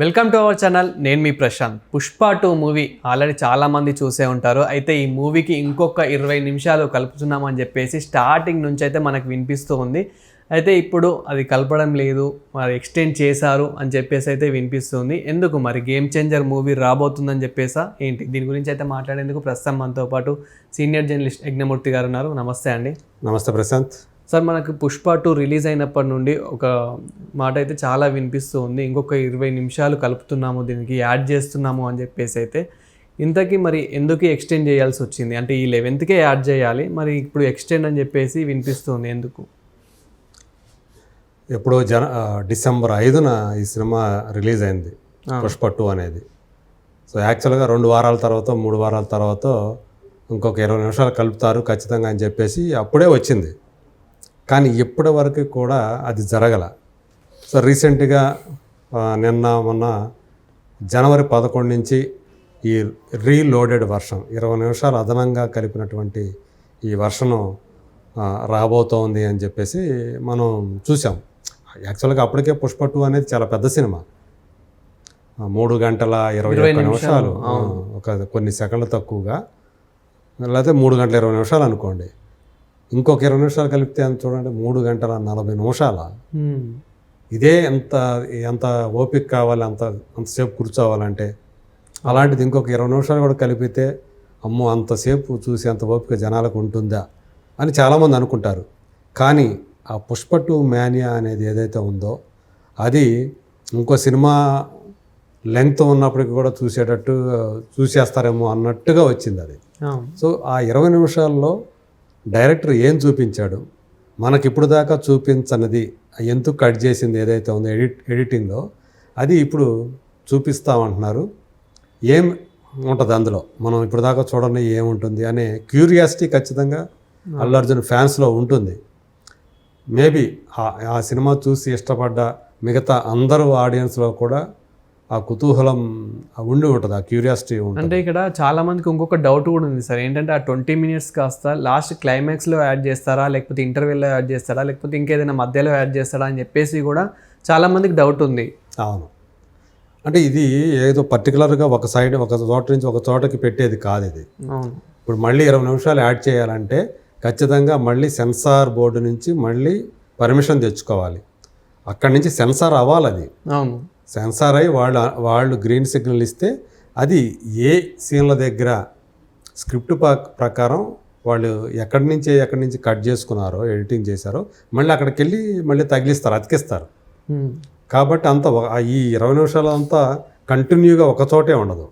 Welcome to our channel నేను మీ Prashanth. Pushpa two movie already చాలామంది చూసే ఉంటారు. అయితే ఈ మూవీకి ఇంకొక ఇరవై నిమిషాలు కలుపుతున్నామని చెప్పేసి స్టార్టింగ్ నుంచి అయితే మనకు వినిపిస్తూ ఉంది. అయితే ఇప్పుడు అది కలపడం లేదు మరి ఎక్స్టెండ్ చేశారు అని చెప్పేసి అయితే వినిపిస్తుంది ఎందుకు మరి? గేమ్ చేంజర్ మూవీ రాబోతుందని చెప్పేసా? ఏంటి? దీని గురించి అయితే మాట్లాడేందుకు ప్రస్తుతం మనతో పాటు సీనియర్ జర్నలిస్ట్ యజ్ఞమూర్తి గారు ఉన్నారు. నమస్తే అండి. నమస్తే ప్రశాంత్. సార్ మనకు పుష్ప టూ రిలీజ్ అయినప్పటి నుండి ఒక మాట అయితే చాలా వినిపిస్తూ ఉంది. ఇంకొక ఇరవై నిమిషాలు కలుపుతున్నాము దీనికి యాడ్ చేస్తున్నాము అని చెప్పేసి అయితే ఇంతకీ మరి ఎందుకు ఎక్స్టెండ్ చేయాల్సి వచ్చింది? అంటే ఈ లెవెన్త్కే యాడ్ చేయాలి మరి ఇప్పుడు ఎక్స్టెండ్ అని చెప్పేసి వినిపిస్తుంది ఎందుకు? ఎప్పుడో జన డిసెంబర్ ఐదున ఈ సినిమా రిలీజ్ అయింది పుష్ప టూ అనేది. సో యాక్చువల్గా రెండు వారాల తర్వాత మూడు వారాల తర్వాత ఇంకొక ఇరవై నిమిషాలు కలుపుతారు ఖచ్చితంగా అని చెప్పేసి అప్పుడే వచ్చింది. కానీ ఇప్పటి వరకు కూడా అది జరగల. సో రీసెంట్గా నిన్న మొన్న జనవరి పదకొండు నుంచి ఈ రీలోడెడ్ వర్షన్ ఇరవై నిమిషాలు అదనంగా కలిపినటువంటి ఈ వర్షను ఆ, రాబోతోంది అని చెప్పేసి మనం చూసాం యాక్చువల్గా అప్పటికే పుష్ప టూ అనేది చాలా పెద్ద సినిమా. మూడు గంటల ఇరవై ఒక్క నిమిషాలు. ఒక కొన్ని సెకండ్లు తక్కువగా లేకపోతే మూడు గంటల ఇరవై నిమిషాలు అనుకోండి. ఇంకొక ఇరవై నిమిషాలు కలిపితే ఎంత చూడండి మూడు గంటల నలభై నిమిషాల. ఇదే ఎంత ఎంత ఓపిక కావాలి అంత అంతసేపు కూర్చోవాలంటే అలాంటిది ఇంకొక ఇరవై నిమిషాలు కూడా కలిపితే అమ్మో అంతసేపు చూసి అంత ఓపిక జనాలకు ఉంటుందా అని చాలామంది అనుకుంటారు కానీ ఆ పుష్ప టూ మేనియా అనేది ఏదైతే ఉందో అది ఇంకో సినిమా లెంగ్త్ ఉన్నప్పటికీ కూడా చూసేటట్టు చూసేస్తారేమో అన్నట్టుగా వచ్చింది అది. సో ఆ ఇరవై నిమిషాల్లో డైరెక్టర్ ఏం చూపించాడు? మనకి ఇప్పుడు దాకా చూపించనిది ఎందుకు కట్ చేసింది ఏదైతే ఉందో ఎడిట్ ఎడిటింగ్లో అది ఇప్పుడు చూపిస్తామంటున్నారు. ఏం ఉంటుంది అందులో? మనం ఇప్పుడు దాకా చూడండి ఏముంటుంది అనే క్యూరియాసిటీ ఖచ్చితంగా అల్లు అర్జున్ ఫ్యాన్స్లో ఉంటుంది. మేబీ ఆ సినిమా చూసి ఇష్టపడ్డ మిగతా అందరూ ఆడియన్స్లో కూడా ఆ కుతూహలం ఉండి ఉంటుంది ఆ క్యూరియాసిటీ ఉంటుంది. అంటే ఇక్కడ చాలా మందికి ఇంకొక డౌట్ కూడా ఉంది సార్. ఏంటంటే ఆ ట్వంటీ మినిట్స్ కాస్త లాస్ట్ క్లైమాక్స్లో యాడ్ చేస్తారా లేకపోతే ఇంటర్వెల్లో యాడ్ చేస్తారా లేకపోతే ఇంకేదైనా మధ్యలో యాడ్ చేస్తారా అని చెప్పేసి కూడా చాలా మందికి డౌట్ ఉంది. అవును. అంటే ఇది ఏదో పర్టికులర్గా ఒక సైడ్ ఒక చోట నుంచి ఒక చోటకి పెట్టేది కాదు ఇది. అవును. ఇప్పుడు మళ్ళీ ఇరవై నిమిషాలు యాడ్ చేయాలంటే ఖచ్చితంగా మళ్ళీ సెన్సార్ బోర్డు నుంచి మళ్ళీ పర్మిషన్ తెచ్చుకోవాలి. అక్కడి నుంచి సెన్సార్ అవ్వాలి అది. అవును. సెన్సార్ అయ్యి వాళ్ళు వాళ్ళు గ్రీన్ సిగ్నల్ ఇస్తే అది ఏ సీన్ల దగ్గర స్క్రిప్ట్ ప్రకారం వాళ్ళు ఎక్కడి నుంచి ఎక్కడి నుంచి కట్ చేసుకున్నారో ఎడిటింగ్ చేశారో మళ్ళీ అక్కడికి వెళ్ళి మళ్ళీ తగిలిస్తారు అతికిస్తారు. కాబట్టి అంత ఈ ఇరవై నిమిషాలు అంతా కంటిన్యూగా ఒక చోటే ఉండదు.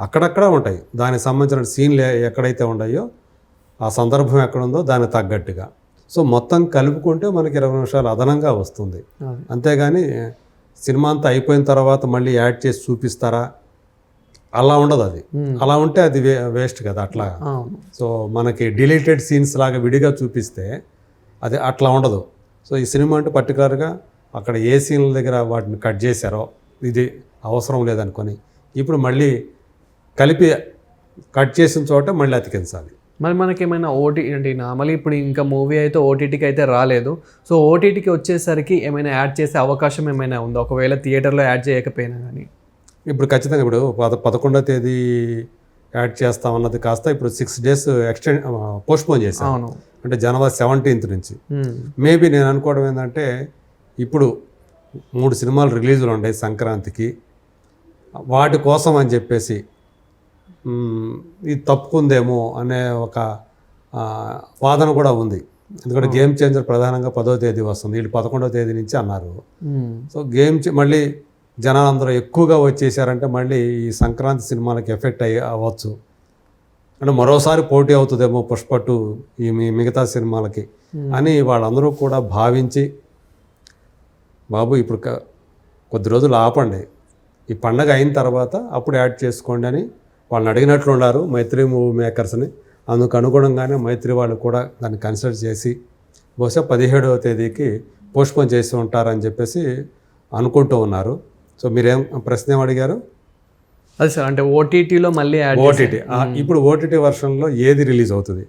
అక్కడక్కడ ఉంటాయి. దానికి సంబంధించిన సీన్లు ఎక్కడైతే ఉన్నాయో ఆ సందర్భం ఎక్కడ ఉందో దానికి తగ్గట్టుగా. సో మొత్తం కలుపుకుంటే మనకి ఇరవై నిమిషాలు అదనంగా వస్తుంది. అంతేగాని సినిమా అంతా అయిపోయిన తర్వాత మళ్ళీ యాడ్ చేసి చూపిస్తారా? అలా ఉండదు అది. అలా ఉంటే అది వే వేస్ట్ కదా అట్లా. సో మనకి డిలీటెడ్ సీన్స్ లాగా విడిగా చూపిస్తే అది అట్లా ఉండదు. సో ఈ సినిమా అంటే పర్టికులర్గా అక్కడ ఏ సీన్ల దగ్గర వాటిని కట్ చేశారో ఇది అవసరం లేదనుకొని ఇప్పుడు మళ్ళీ కలిపి కట్ చేసిన చోట మళ్ళీ అతికించాలి. మరి మనకి ఏమైనా ఓటీ అంటే నార్మల్ ఇప్పుడు ఇంకా మూవీ అయితే ఓటీటీకి అయితే రాలేదు. సో ఓటీటీకి వచ్చేసరికి ఏమైనా యాడ్ చేసే అవకాశం ఏమైనా ఉందా? ఒకవేళ థియేటర్లో యాడ్ చేయకపోయినా కానీ ఇప్పుడు ఖచ్చితంగా ఇప్పుడు పద పదకొండో తేదీ యాడ్ చేస్తామన్నది కాస్త ఇప్పుడు సిక్స్ డేస్ ఎక్స్టెండ్ పోస్ట్పోన్ చేశాం అవును. అంటే జనవరి సెవెంటీన్త్ నుంచి. మేబీ నేను అనుకోవడం ఏంటంటే ఇప్పుడు మూడు సినిమాలు రిలీజులు ఉన్నాయి సంక్రాంతికి. వాటి కోసం అని చెప్పేసి ఇది తప్పుకుందేమో అనే ఒక వాదన కూడా ఉంది. ఎందుకంటే గేమ్ చేంజర్ ప్రధానంగా పదో తేదీ వస్తుంది. వీళ్ళు పదకొండవ తేదీ నుంచి అన్నారు. సో గేమ్ మళ్ళీ జనాలందరూ ఎక్కువగా వచ్చేసారంటే మళ్ళీ ఈ సంక్రాంతి సినిమాలకు ఎఫెక్ట్ అయ్యి అవ్వచ్చు. అంటే మరోసారి పోటీ అవుతుందేమో పుష్ప టూ ఈ మీ మిగతా సినిమాలకి అని వాళ్ళందరూ కూడా భావించి బాబు ఇప్పుడు కొద్ది రోజులు ఆపండి. ఈ పండగ అయిన తర్వాత అప్పుడు యాడ్ చేసుకోండి అని వాళ్ళని అడిగినట్లు ఉన్నారు మైత్రి మూవీ మేకర్స్ని. అందుకు అనుగుణంగానే మైత్రి వాళ్ళు కూడా దాన్ని కన్సిడర్ చేసి బహుశా పదిహేడవ తేదీకి పోస్ట్పోన్ చేసి ఉంటారని చెప్పేసి అనుకుంటూ ఉన్నారు. సో మీరేం ప్రశ్న ఏం అడిగారు? అదే సార్ అంటే ఓటీటీలో మళ్ళీ ఓటీటీ. ఇప్పుడు ఓటీటీ వర్షన్లో ఏది రిలీజ్ అవుతుంది?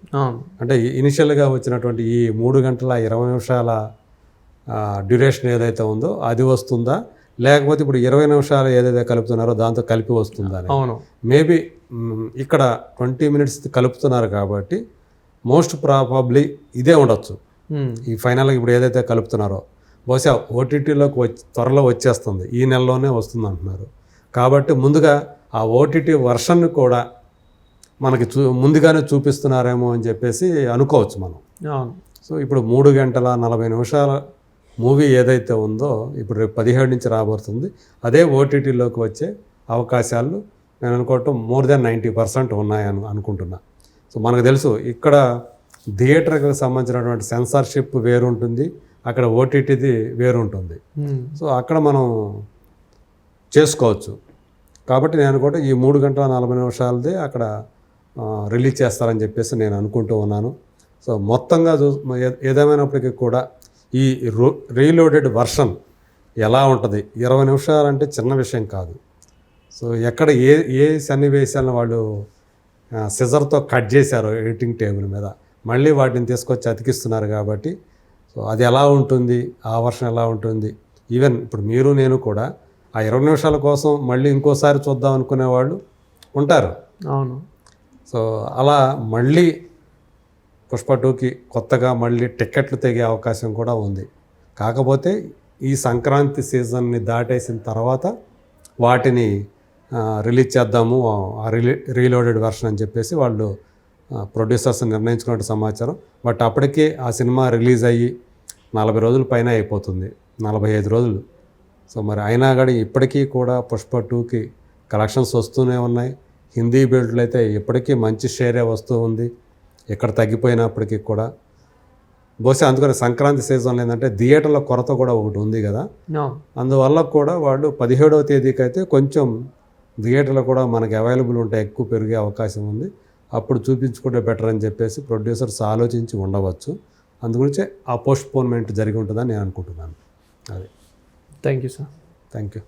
అంటే ఇనిషియల్గా వచ్చినటువంటి ఈ మూడు గంటల ఇరవై నిమిషాల డ్యూరేషన్ ఏదైతే ఉందో అది వస్తుందా? లేకపోతే ఇప్పుడు ఇరవై నిమిషాలు ఏదైతే కలుపుతున్నారో దాంతో కలిపి వస్తుందని అవును. మేబీ ఇక్కడ ట్వంటీ మినిట్స్ కలుపుతున్నారు కాబట్టి మోస్ట్ ప్రాబబ్లీ ఇదే ఉండొచ్చు. ఈ ఫైనల్గా ఇప్పుడు ఏదైతే కలుపుతున్నారో బహుశా ఓటీటీలోకి వచ్చి త్వరలో వచ్చేస్తుంది. ఈ నెలలోనే వస్తుంది అంటున్నారు. కాబట్టి ముందుగా ఆ ఓటీటీ వర్షన్ని కూడా మనకి చూ ముందుగానే చూపిస్తున్నారేమో అని చెప్పేసి అనుకోవచ్చు మనం. సో ఇప్పుడు మూడు గంటల నలభై నిమిషాల మూవీ ఏదైతే ఉందో ఇప్పుడు రేపు పదిహేడు నుంచి రాబోతుంది. అదే ఓటీటీలోకి వచ్చే అవకాశాలు నేను అనుకోవటం మోర్ దెన్ నైంటీ పర్సెంట్ ఉన్నాయని అనుకుంటున్నా. సో మనకు తెలుసు ఇక్కడ థియేటర్కి సంబంధించినటువంటి సెన్సార్షిప్ వేరుంటుంది అక్కడ ఓటీటీది వేరుంటుంది. సో అక్కడ మనం చేసుకోవచ్చు. కాబట్టి నేను అనుకుంటే ఈ మూడు గంటల నలభై నిమిషాలది అక్కడ రిలీజ్ చేస్తారని చెప్పేసి నేను అనుకుంటూ ఉన్నాను. సో మొత్తంగా చూ ఏదేమైనప్పటికీ కూడా ఈ రో రీలోడెడ్ వర్షన్ ఎలా ఉంటుంది? ఇరవై నిమిషాలంటే చిన్న విషయం కాదు. సో ఎక్కడ ఏ ఏ సన్నివేశాలను వాళ్ళు సిజర్తో కట్ చేశారో ఎడిటింగ్ టేబుల్ మీద మళ్ళీ వాటిని తీసుకొచ్చి అతికిస్తున్నారు కాబట్టి సో అది ఎలా ఉంటుంది ఆ వర్షన్ ఎలా ఉంటుంది ఈవెన్ ఇప్పుడు మీరు నేను కూడా ఆ ఇరవై నిమిషాల కోసం మళ్ళీ ఇంకోసారి చూద్దాం అనుకునే వాళ్ళు ఉంటారు. అవును. సో అలా మళ్ళీ పుష్ప టూకి కొత్తగా మళ్ళీ టికెట్లు తెగే అవకాశం కూడా ఉంది. కాకపోతే ఈ సంక్రాంతి సీజన్ని దాటేసిన తర్వాత వాటిని రిలీజ్ చేద్దాము ఆ రిలీ రీలోడెడ్ వెర్షన్ అని చెప్పేసి వాళ్ళు ప్రొడ్యూసర్స్ నిర్ణయించుకున్నట్టు సమాచారం. బట్ అప్పటికే ఆ సినిమా రిలీజ్ అయ్యి నలభై రోజుల పైన అయిపోతుంది. నలభై ఐదు రోజులు. సో మరి అయినా కానీ ఇప్పటికీ కూడా పుష్ప టూకి కలెక్షన్స్ వస్తూనే ఉన్నాయి. హిందీ బెల్ట్లు అయితే ఇప్పటికీ మంచి షేరే వస్తూ ఉంది. ఇక్కడ తగ్గిపోయినప్పటికీ కూడా. బహుశా అందుకని సంక్రాంతి సీజన్లో ఏంటంటే థియేటర్ల కొరత కూడా ఒకటి ఉంది కదా. అందువల్ల కూడా వాళ్ళు పదిహేడవ తేదీకి అయితే కొంచెం థియేటర్లు కూడా మనకి అవైలబుల్ ఉంటే ఎక్కువ పెరిగే అవకాశం ఉంది. అప్పుడు చూపించుకుంటే బెటర్ అని చెప్పేసి ప్రొడ్యూసర్స్ ఆలోచించి ఉండవచ్చు. అందుగురించే ఆ పోస్ట్పోన్మెంట్ జరిగి ఉంటుందని నేను అనుకుంటున్నాను. అది. Thank you sir thank you